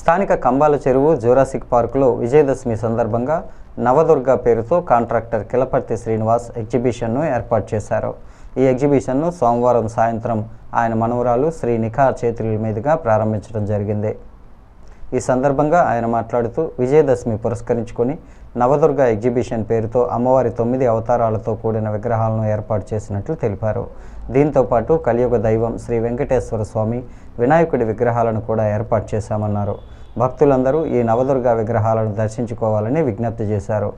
స్థానిక కంబాల చెరువు జూరాసిక్ పార్కులో విజయదశమి సందర్భంగా నవదుర్గ పేరుతో కాంట్రాక్టర్ కిలపర్తి శ్రీనివాస్ ఎగ్జిబిషన్ను ఏర్పాటు చేశారు. ఈ ఎగ్జిబిషన్ను సోమవారం సాయంత్రం ఆయన మనవరాలు శ్రీ నిఖా చేతుల మీదుగా ప్రారంభించడం జరిగింది. ఈ సందర్భంగా ఆయన మాట్లాడుతూ విజయదశమి పురస్కరించుకొని నవదుర్గ ఎగ్జిబిషన్ పేరుతో అమ్మవారి తొమ్మిది అవతారాలతో కూడిన విగ్రహాలను ఏర్పాటు చేసినట్లు తెలిపారు. దీంతో పాటు కలియుగ దైవం శ్రీ వెంకటేశ్వర స్వామి వినాయకుడి విగ్రహాలను కూడా ఏర్పాటు చేశామన్నారు. భక్తులందరూ ఈ నవదుర్గ విగ్రహాలను దర్శించుకోవాలని విజ్ఞప్తి చేశారు.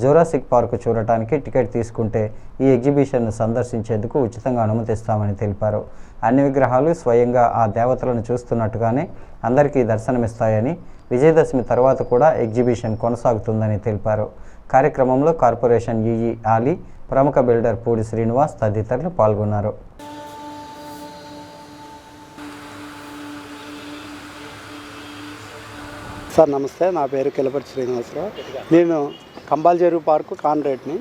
జూరాసిక్ పార్కు చూడటానికి టికెట్ తీసుకుంటే ఈ ఎగ్జిబిషన్ను సందర్శించేందుకు ఉచితంగా అనుమతిస్తామని తెలిపారు. అన్ని విగ్రహాలు స్వయంగా ఆ దేవతలను చూస్తున్నట్టుగానే అందరికీ దర్శనమిస్తాయని విజయదశమి తర్వాత కూడా ఎగ్జిబిషన్ కొనసాగుతుందని తెలిపారు. కార్యక్రమంలో కార్పొరేషన్ ఈఈ ఆలీ ప్రముఖ బిల్డర్ పూడి శ్రీనివాస్ తదితరులు పాల్గొన్నారు. సార్ నమస్తే. నా పేరు కిలపతి శ్రీనివాసరావు. నేను కంబాల్ చెరువు పార్కు కాన్రేట్ని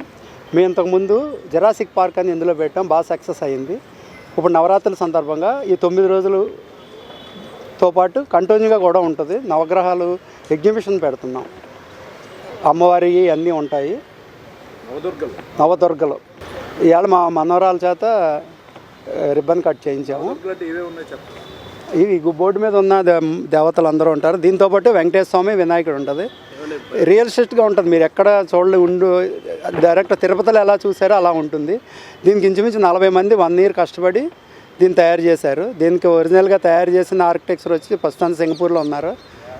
మేము ఇంతకుముందు జరాసిక్ పార్క్ అని ఇందులో పెట్టాం. బాగా సక్సెస్ అయ్యింది. ఇప్పుడు నవరాత్రుల సందర్భంగా ఈ తొమ్మిది రోజులతో పాటు కంటిన్యూగా కూడా ఉంటుంది. నవగ్రహాలు ఎగ్జిబిషన్ పెడుతున్నాం. అమ్మవారి అన్నీ ఉంటాయి. నవదుర్గలు. ఇవాళ మా మనవరాల చేత రిబ్బన్ కట్ చేయించాము. ఇవి గు- బోర్డు మీద ఉన్న దే- దేవతలు అందరూ ఉంటారు. దీంతో పాటు వెంకటేశ్వర స్వామి వినాయకుడు ఉంటుంది. రియలిస్టిక్గా ఉంటుంది. మీరు ఎక్కడ చూడలే ఉండు డైరెక్ట్ తిరుపతిలో ఎలా చూసారో అలా ఉంటుంది. దీనికి ఇంచుమించు నలభై మంది వన్ ఇయర్ కష్టపడి దీన్ని తయారు చేశారు. దీనికి ఒరిజినల్గా తయారు చేసిన ఆర్కిటెక్చర్ వచ్చి ప్రస్తుతానికి సింగపూర్లో ఉన్నారు.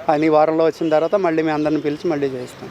ఆయన వారంలో వచ్చిన తర్వాత మళ్ళీ మీ అందరిని పిలిచి మళ్ళీ చేస్తాం